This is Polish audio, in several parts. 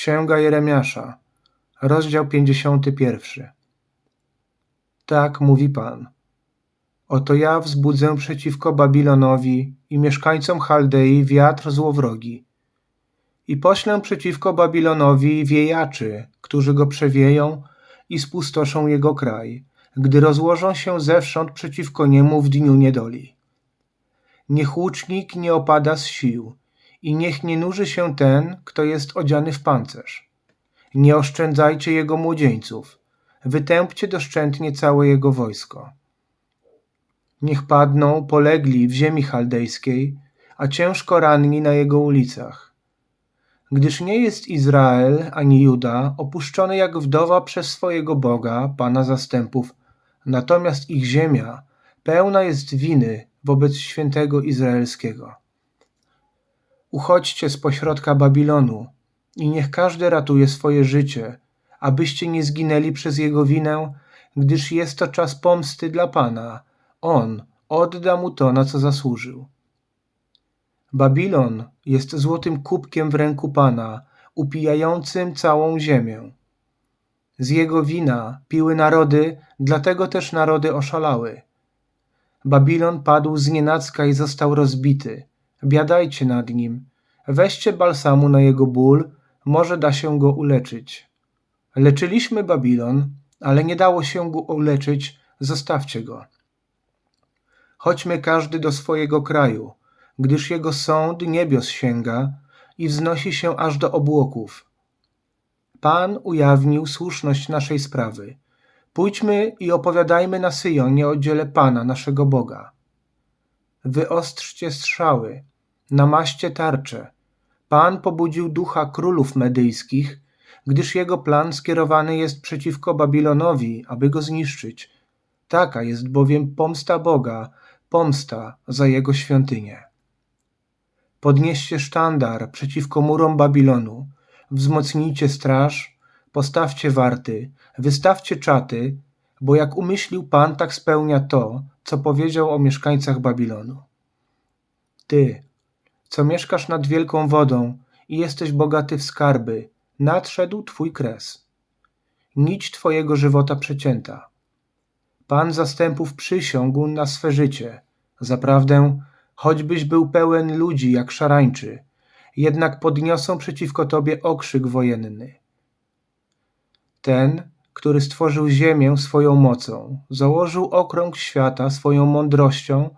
Księga Jeremiasza, rozdział 51. Tak mówi Pan. Oto ja wzbudzę przeciwko Babilonowi i mieszkańcom Chaldei wiatr złowrogi. I poślę przeciwko Babilonowi wiejaczy, którzy go przewieją i spustoszą jego kraj, gdy rozłożą się zewsząd przeciwko niemu w dniu niedoli. Niech łucznik nie opada z sił i niech nie nuży się ten, kto jest odziany w pancerz. Nie oszczędzajcie jego młodzieńców, wytępcie doszczętnie całe jego wojsko. Niech padną polegli w ziemi chaldejskiej, a ciężko ranni na jego ulicach. Gdyż nie jest Izrael ani Juda opuszczony jak wdowa przez swojego Boga, Pana zastępów, natomiast ich ziemia pełna jest winy wobec świętego Izraelskiego. Uchodźcie z pośrodka Babilonu i niech każdy ratuje swoje życie, abyście nie zginęli przez jego winę, gdyż jest to czas pomsty dla Pana. On odda mu to, na co zasłużył. Babilon jest złotym kubkiem w ręku Pana, upijającym całą ziemię. Z jego wina piły narody, dlatego też narody oszalały. Babilon padł z nienacka i został rozbity. Biadajcie nad nim. Weźcie balsamu na jego ból, może da się go uleczyć. Leczyliśmy Babilon, ale nie dało się go uleczyć, zostawcie go. Chodźmy każdy do swojego kraju, gdyż jego sąd niebios sięga i wznosi się aż do obłoków. Pan ujawnił słuszność naszej sprawy. Pójdźmy i opowiadajmy na Syjonie o dziele Pana, naszego Boga. Wyostrzcie strzały, namaście tarcze. Pan pobudził ducha królów medyjskich, gdyż jego plan skierowany jest przeciwko Babilonowi, aby go zniszczyć. Taka jest bowiem pomsta Boga, pomsta za jego świątynię. Podnieście sztandar przeciwko murom Babilonu, wzmocnijcie straż, postawcie warty, wystawcie czaty, bo jak umyślił Pan, tak spełnia to, co powiedział o mieszkańcach Babilonu. Ty, co mieszkasz nad wielką wodą i jesteś bogaty w skarby, nadszedł Twój kres. Nić Twojego żywota przecięta. Pan zastępów przysiągł na swe życie. Zaprawdę, choćbyś był pełen ludzi jak szarańczy, jednak podniosą przeciwko Tobie okrzyk wojenny. Ten, który stworzył ziemię swoją mocą, założył okrąg świata swoją mądrością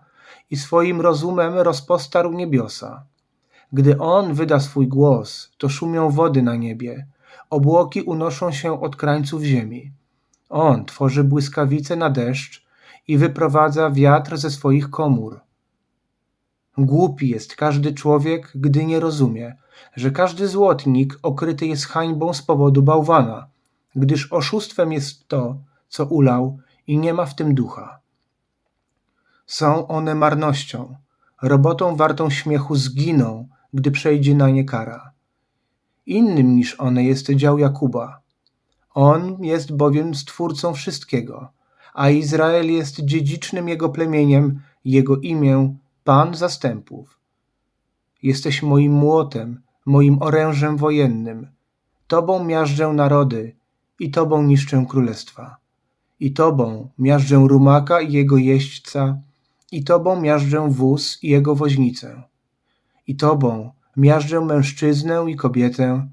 i swoim rozumem rozpostarł niebiosa. Gdy On wyda swój głos, to szumią wody na niebie, obłoki unoszą się od krańców ziemi. On tworzy błyskawice na deszcz i wyprowadza wiatr ze swoich komór. Głupi jest każdy człowiek, gdy nie rozumie, że każdy złotnik okryty jest hańbą z powodu bałwana, gdyż oszustwem jest to, co ulał i nie ma w tym ducha. Są one marnością, robotą wartą śmiechu zginą, gdy przejdzie na nie kara. Innym niż one jest dział Jakuba. On jest bowiem stwórcą wszystkiego, a Izrael jest dziedzicznym jego plemieniem, jego imię Pan zastępów. Jesteś moim młotem, moim orężem wojennym. Tobą miażdżę narody i Tobą niszczę królestwa. I Tobą miażdżę rumaka i jego jeźdźca, i Tobą miażdżę wóz i jego woźnicę. I Tobą miażdżę mężczyznę i kobietę,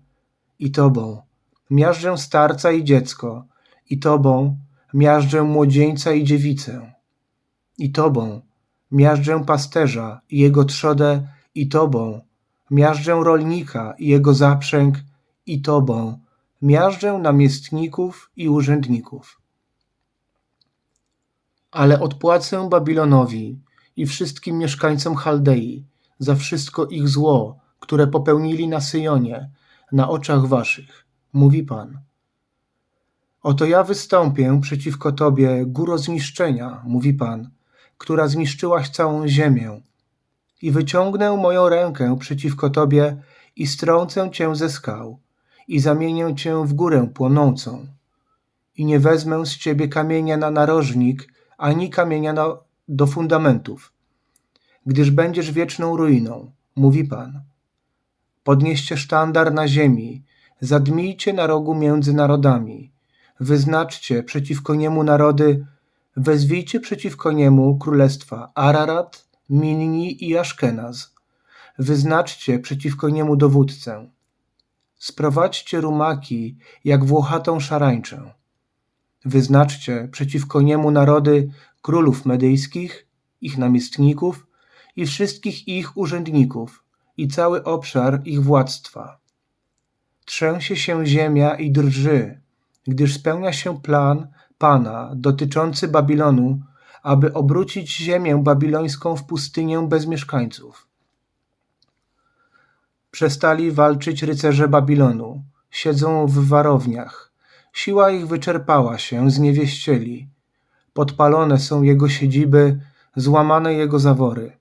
i Tobą miażdżę starca i dziecko, i Tobą miażdżę młodzieńca i dziewicę. I Tobą miażdżę pasterza i jego trzodę, i Tobą miażdżę rolnika i jego zaprzęg, i Tobą miażdżę namiestników i urzędników. Ale odpłacę Babilonowi i wszystkim mieszkańcom Chaldei za wszystko ich zło, które popełnili na Syjonie, na oczach waszych, mówi Pan. Oto ja wystąpię przeciwko Tobie, góro zniszczenia, mówi Pan, która zniszczyłaś całą ziemię, i wyciągnę moją rękę przeciwko Tobie i strącę Cię ze skał i zamienię Cię w górę płonącą. I nie wezmę z Ciebie kamienia na narożnik, ani kamienia do fundamentów, gdyż będziesz wieczną ruiną, mówi Pan. Podnieście sztandar na ziemi, Zadmijcie na rogu między narodami. Wyznaczcie przeciwko niemu narody, wezwijcie przeciwko niemu królestwa Ararat, Minni i Aszkenaz. Wyznaczcie przeciwko niemu dowódcę. Sprowadźcie rumaki jak włochatą szarańczę. Wyznaczcie przeciwko niemu narody królów medyjskich, ich namiestników i wszystkich ich urzędników i cały obszar ich władztwa. Trzęsie się ziemia i drży, gdyż spełnia się plan Pana dotyczący Babilonu, aby obrócić ziemię babilońską w pustynię bez mieszkańców. Przestali walczyć rycerze Babilonu, siedzą w warowniach. Siła ich wyczerpała się, zniewieścieli. Podpalone są jego siedziby, złamane jego zawory.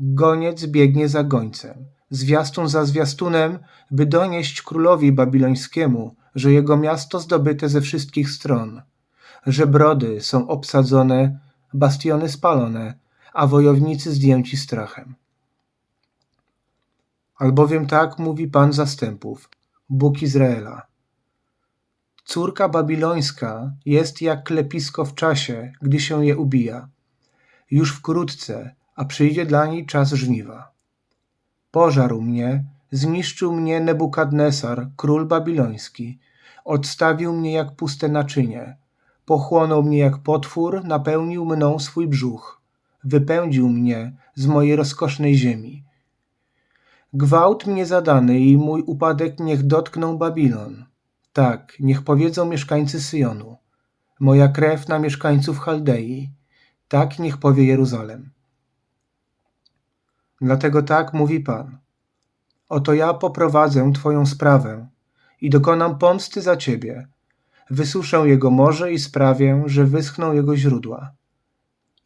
Goniec biegnie za gońcem, zwiastun za zwiastunem, by donieść królowi babilońskiemu, że jego miasto zdobyte ze wszystkich stron, że brody są obsadzone, bastiony spalone, a wojownicy zdjęci strachem. Albowiem tak mówi Pan zastępów, Bóg Izraela. Córka babilońska jest jak klepisko w czasie, gdy się je ubija. Już wkrótce, a przyjdzie dla niej czas żniwa. Pożarł mnie, zniszczył mnie Nebukadnesar, król babiloński. Odstawił mnie jak puste naczynie. Pochłonął mnie jak potwór, napełnił mną swój brzuch. Wypędził mnie z mojej rozkosznej ziemi. Gwałt mnie zadany i mój upadek niech dotkną Babilon. Tak, niech powiedzą mieszkańcy Syjonu. Moja krew na mieszkańców Chaldei. Tak niech powie Jeruzalem. Dlatego tak mówi Pan. Oto ja poprowadzę Twoją sprawę i dokonam pomsty za Ciebie. Wysuszę jego morze i sprawię, że wyschną jego źródła.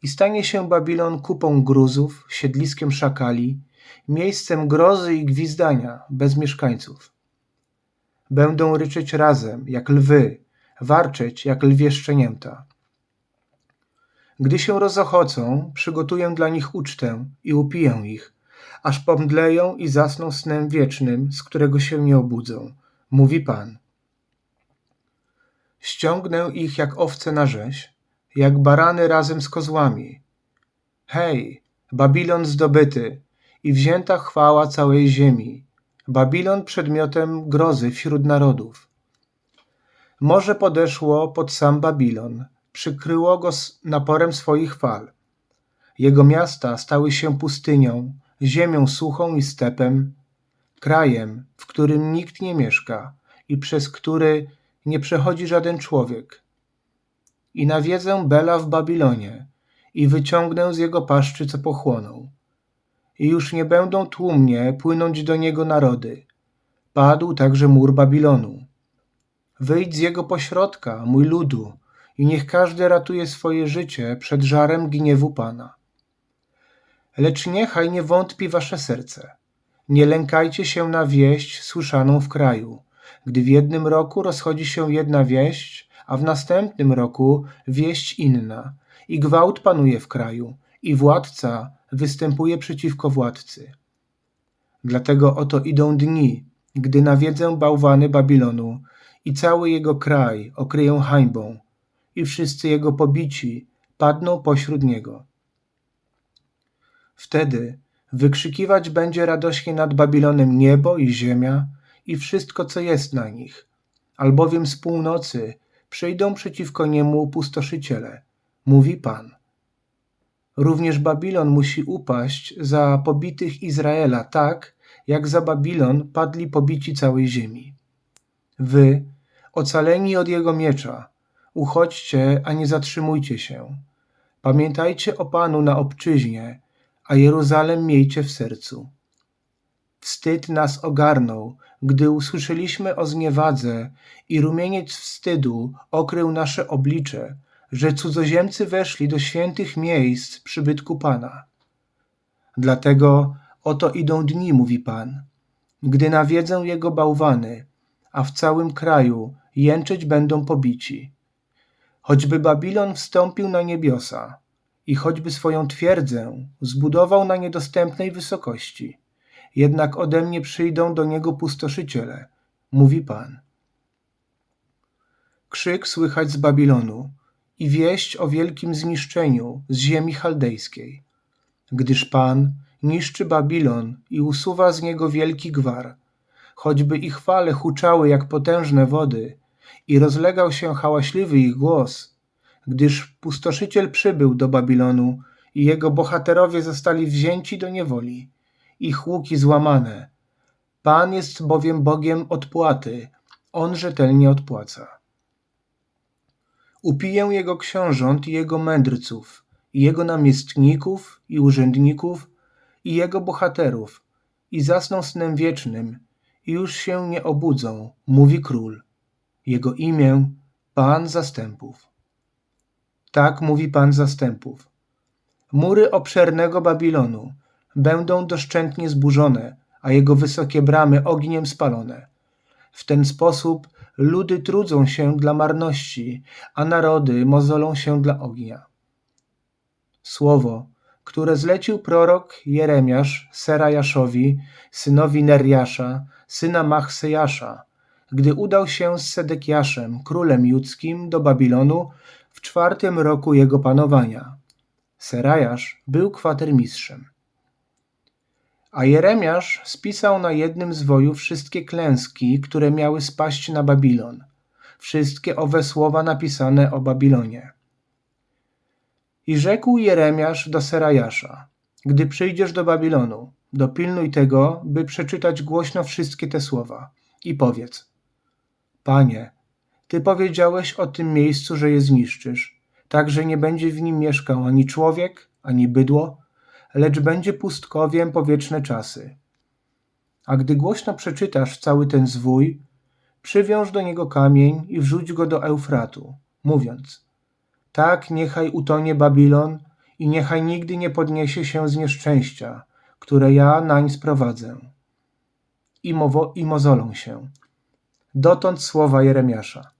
I stanie się Babilon kupą gruzów, siedliskiem szakali, miejscem grozy i gwizdania bez mieszkańców. Będą ryczeć razem, jak lwy, warczeć, jak lwie szczenięta. Gdy się rozochocą, przygotuję dla nich ucztę i upiję ich, aż pomdleją i zasną snem wiecznym, z którego się nie obudzą, mówi Pan. Ściągnę ich jak owce na rzeź, jak barany razem z kozłami. Hej, Babilon zdobyty i wzięta chwała całej ziemi, Babilon przedmiotem grozy wśród narodów. Morze podeszło pod sam Babilon, przykryło go naporem swoich fal. Jego miasta stały się pustynią, ziemią suchą i stepem, krajem, w którym nikt nie mieszka i przez który nie przechodzi żaden człowiek. I nawiedzę Bela w Babilonie i wyciągnę z jego paszczy, co pochłonął. I już nie będą tłumnie płynąć do niego narody. Padł także mur Babilonu. Wyjdź z jego pośrodka, mój ludu, i niech każdy ratuje swoje życie przed żarem gniewu Pana. Lecz niechaj nie wątpi wasze serce. Nie lękajcie się na wieść słyszaną w kraju, gdy w jednym roku rozchodzi się jedna wieść, a w następnym roku wieść inna, i gwałt panuje w kraju, i władca występuje przeciwko władcy. Dlatego oto idą dni, gdy nawiedzę bałwany Babilonu i cały jego kraj okryją hańbą, i wszyscy jego pobici padną pośród niego. Wtedy wykrzykiwać będzie radośnie nad Babilonem niebo i ziemia i wszystko, co jest na nich, albowiem z północy przyjdą przeciwko niemu pustoszyciele, mówi Pan. Również Babilon musi upaść za pobitych Izraela tak, jak za Babilon padli pobici całej ziemi. Wy, ocaleni od jego miecza, uchodźcie, a nie zatrzymujcie się. Pamiętajcie o Panu na obczyźnie, a Jeruzalem miejcie w sercu. Wstyd nas ogarnął, gdy usłyszeliśmy o zniewadze i rumieniec wstydu okrył nasze oblicze, że cudzoziemcy weszli do świętych miejsc przybytku Pana. Dlatego oto idą dni, mówi Pan, gdy nawiedzę jego bałwany, a w całym kraju jęczeć będą pobici. Choćby Babilon wstąpił na niebiosa i choćby swoją twierdzę zbudował na niedostępnej wysokości, jednak ode mnie przyjdą do niego pustoszyciele, mówi Pan. Krzyk słychać z Babilonu i wieść o wielkim zniszczeniu z ziemi chaldejskiej, gdyż Pan niszczy Babilon i usuwa z niego wielki gwar, choćby ich fale huczały jak potężne wody i rozlegał się hałaśliwy ich głos, gdyż pustoszyciel przybył do Babilonu i jego bohaterowie zostali wzięci do niewoli, ich łuki złamane. Pan jest bowiem Bogiem odpłaty, On rzetelnie odpłaca. Upiję jego książąt i jego mędrców, i jego namiestników i urzędników, i jego bohaterów, i zasną snem wiecznym, i już się nie obudzą, mówi król. Jego imię Pan zastępów. Tak mówi Pan zastępów. Mury obszernego Babilonu będą doszczętnie zburzone, a jego wysokie bramy ogniem spalone. W ten sposób ludy trudzą się dla marności, a narody mozolą się dla ognia. Słowo, które zlecił prorok Jeremiasz Serajaszowi, synowi Neriasza, syna Machsejasza, gdy udał się z Sedekiaszem, królem judzkim, do Babilonu w czwartym roku jego panowania. Serajasz był kwatermistrzem. A Jeremiasz spisał na jednym z wojów wszystkie klęski, które miały spaść na Babilon, wszystkie owe słowa napisane o Babilonie. I rzekł Jeremiasz do Serajasza, gdy przyjdziesz do Babilonu, dopilnuj tego, by przeczytać głośno wszystkie te słowa i powiedz, Panie, Ty powiedziałeś o tym miejscu, że je zniszczysz, tak, że nie będzie w nim mieszkał ani człowiek, ani bydło, lecz będzie pustkowiem po wieczne czasy. A gdy głośno przeczytasz cały ten zwój, przywiąż do niego kamień i wrzuć go do Eufratu, mówiąc: Tak niechaj utonie Babilon i niechaj nigdy nie podniesie się z nieszczęścia, które ja nań sprowadzę. I, mowo, i mozolą się. Dotąd słowa Jeremiasza.